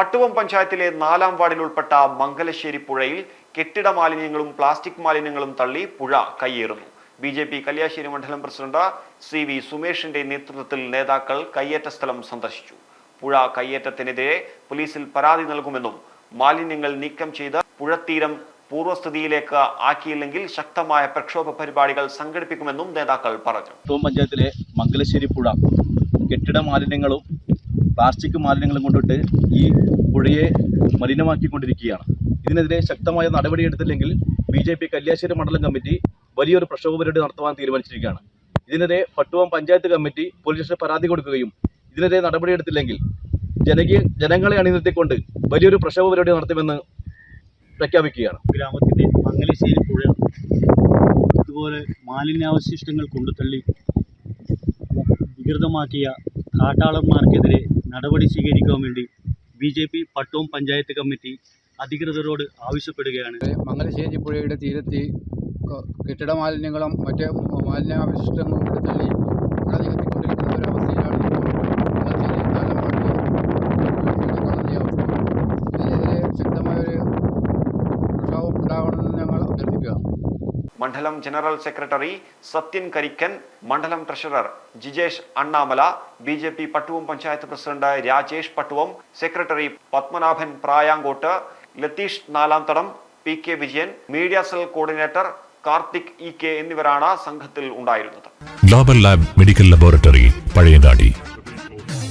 പട്ടുവം പഞ്ചായത്തിലെ നാലാം വാർഡിൽ ഉൾപ്പെട്ട മംഗലശ്ശേരി പുഴയിൽ കെട്ടിട മാലിന്യങ്ങളും പ്ലാസ്റ്റിക് മാലിന്യങ്ങളും തള്ളി പുഴ കയ്യേറുന്നു. ബി ജെ പി കല്യാശ്ശേരി മണ്ഡലം പ്രസിഡന്റ് സി വി സുമേഷിന്റെ നേതൃത്വത്തിൽ നേതാക്കൾ കയ്യേറ്റ സ്ഥലം സന്ദർശിച്ചു. പുഴ കയ്യേറ്റത്തിനെതിരെ പോലീസിൽ പരാതി നൽകുമെന്നും മാലിന്യങ്ങൾ നീക്കം ചെയ്ത് പുഴത്തീരം പൂർവസ്ഥിതിയിലേക്ക് ആക്കിയില്ലെങ്കിൽ ശക്തമായ പ്രക്ഷോഭ പരിപാടികൾ സംഘടിപ്പിക്കുമെന്നും നേതാക്കൾ പറഞ്ഞു. പഞ്ചായത്തിലെ മംഗലശ്ശേരി പുഴ കെട്ടിട മാലിന്യങ്ങളും പ്ലാസ്റ്റിക് മാലിന്യങ്ങളും കൊണ്ടിട്ട് ഈ പുഴയെ മലിനമാക്കിക്കൊണ്ടിരിക്കുകയാണ്. ഇതിനെതിരെ ശക്തമായ നടപടിയെടുത്തില്ലെങ്കിൽ ബി ജെ പി കല്യാശ്ശേരി മണ്ഡലം കമ്മിറ്റി വലിയൊരു പ്രക്ഷോഭ പരിപാടി നടത്തുവാൻ തീരുമാനിച്ചിരിക്കുകയാണ്. ഇതിനെതിരെ പട്ടുവം പഞ്ചായത്ത് കമ്മിറ്റി പോലീസ് പരാതി കൊടുക്കുകയും ഇതിനെതിരെ നടപടിയെടുത്തില്ലെങ്കിൽ ജനകീയ ജനങ്ങളെ അണിനിർത്തിക്കൊണ്ട് വലിയൊരു പ്രക്ഷോഭ പരിപാടി നടത്തുമെന്ന് പ്രഖ്യാപിക്കുകയാണ്. ഗ്രാമത്തിന്റെ മംഗലശ്ശേരി പുഴ ഇതുപോലെ മാലിന്യാവശിഷ്ടങ്ങൾ കൊണ്ടുതള്ളി വികൃതമാക്കിയ കാട്ടാളന്മാർക്കെതിരെ നടപടി സ്വീകരിക്കാൻ വേണ്ടി ബി ജെ പി പട്ടവും പഞ്ചായത്ത് കമ്മിറ്റി അധികൃതരോട് ആവശ്യപ്പെടുകയാണ്. മംഗലശ്ശേരി പുഴയുടെ തീരത്ത് കെട്ടിട മാലിന്യങ്ങളും മറ്റ് മാലിന്യാവശിഷ്ടങ്ങളും തള്ളി മഴ നികത്തിക്കൊണ്ടിരിക്കുന്ന മണ്ഡലം ജനറൽ സെക്രട്ടറി സത്യൻ കരിക്കൻ മണ്ഡലം treasurer Jijesh Annamala B J P Pattuvam panchayat president Rajesh Pattuvam secretary Padmanabhan Prayankott Latheesh Nalamthadam P K Vijayan media cell coordinator Karthik E K എന്നിവരാണ് സംഘത്തിൽ ഉണ്ടായിരുന്നത്. Global lab medical laboratory Pazhayangadi